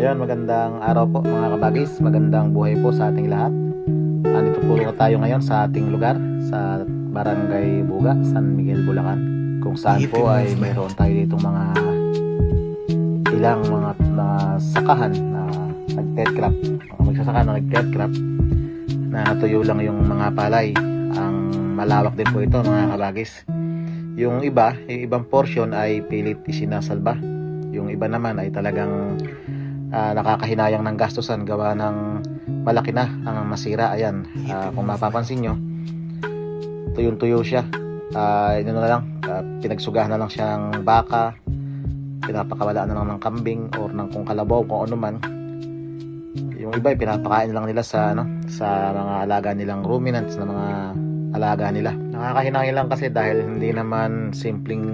Ayun, magandang araw po mga kabagis. Magandang buhay po sa ating lahat. Andito po tayo ngayon sa ating lugar, sa Barangay Buga, San Miguel, Bulacan. Kung saan po ay mayroon tayo dito mga ilang mga, mga sakahan na crop. Mga magsasaka na crop na natuyo lang yung mga palay. Ang malawak din po ito mga kabagis. Yung iba, yung ibang portion ay pilit isinasalba. Yung iba naman ay talagang ah, nakakahinayang ng gastusan gawa ng malaki na ang masira. Ayan, ah, kung mapapansin nyo, tuyong-tuyo siya. Ah, yun na lang, ah, pinagsugahan na lang siyang baka, pinapakawala na lang ng kambing or ng kung kalabaw, kung ano man. Yung iba, pinapakain lang nila sa, ano, sa mga alaga nilang ruminants na mga alaga nila. Nakakahinangin lang kasi dahil hindi naman simpleng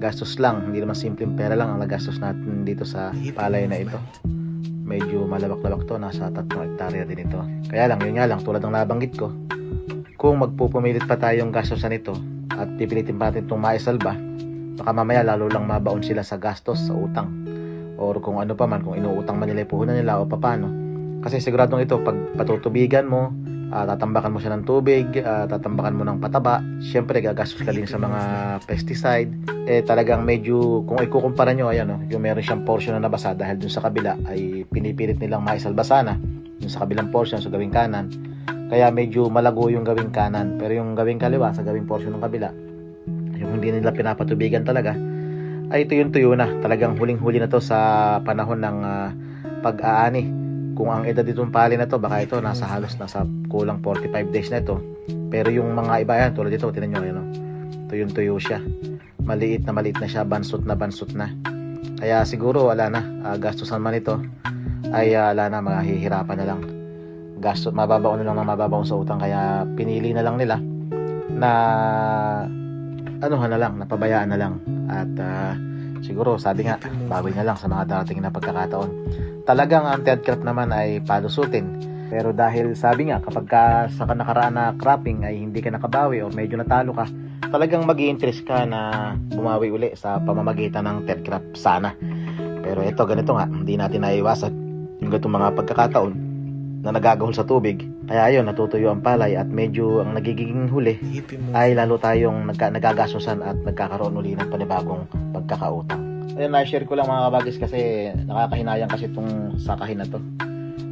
gastos lang, hindi naman simpleng pera lang ang nagastos natin dito sa palay na ito. Medyo malawak-lawak to, nasa 3 hektarya din ito. Kaya lang, yun nga lang, tulad ng nabanggit ko, kung magpupumilit pa tayong gastosan ito at pipilitin pa natin itong maisalba, baka mamaya lalo lang mabaon sila sa gastos, sa utang. Or kung ano pa man, kung inuutang man nila yung puhunan nila o papano. Kasi siguradong ito, pag patutubigan mo, ah, tatambakan mo siya ng tubig, ah, tatambakan mo ng pataba, syempre gagastos ka din sa mga pesticide, eh talagang medyo, kung ikukumpara nyo, ayan, oh, yung meron siyang portion na nabasa dahil dun sa kabila ay pinipilit nilang maisalba sana, dun sa kabilang portion sa gawing kanan, kaya medyo malago yung gawing kanan, pero yung gawing kaliwa sa gawing portion ng kabila, yung hindi nila pinapatubigan talaga, ay tuyo-tuyo na. Talagang huling-huli na to sa panahon ng ah, pag-aani. Kung ang edad itong pali na to, baka ito nasa halos nasa kulang 45 days na ito. Pero yung mga iba yan, tulad ito, tinan nyo, ano, tuyo-tuyo siya. Maliit na maliit na siya, bansot na bansot na. Kaya siguro wala na, ah, gastusan man ito, ay ah, wala na, mahihirapan na lang. Gastos, mababaon na lang ng mababaon sa utang, kaya pinili na lang nila na anuhan na lang, napabayaan na lang. At ah, siguro, sabi nga, bawi na lang sa mga darating na pagkakataon. Talagang ang dead crop naman ay palusutin. Pero dahil sabi nga, kapag ka sa nakaraan na cropping ay hindi ka nakabawi o medyo natalo ka, talagang mag interest ka na bumawi uli sa pamamagitan ng dead crop sana. Pero ito, ganito nga, hindi natin naiwasan yung ganitong mga pagkakataon na nagagahol sa tubig. Kaya ayun, natutuyo ang palay at medyo ang nagiging huli ay lalo tayong nagka, nagagasosan at nagkakaroon uli ng panibagong pagkakautang. Ayun, na-share ko lang mga kabagis kasi nakakahinayang kasi itong sakahin na to.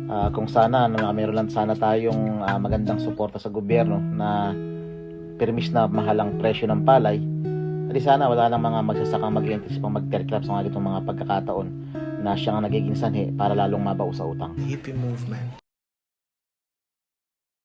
Ah, kung sana, na meron lang sana tayong ah, magandang suporta sa gobyerno na permis na mahalang presyo ng palay, Adi sana wala nang mga magsasakang mag-iintis pang mag-tercrap sa mga ditong mga pagkakataon na siya ang nagiging sanhi para lalong mabao sa utang. Hippie movement.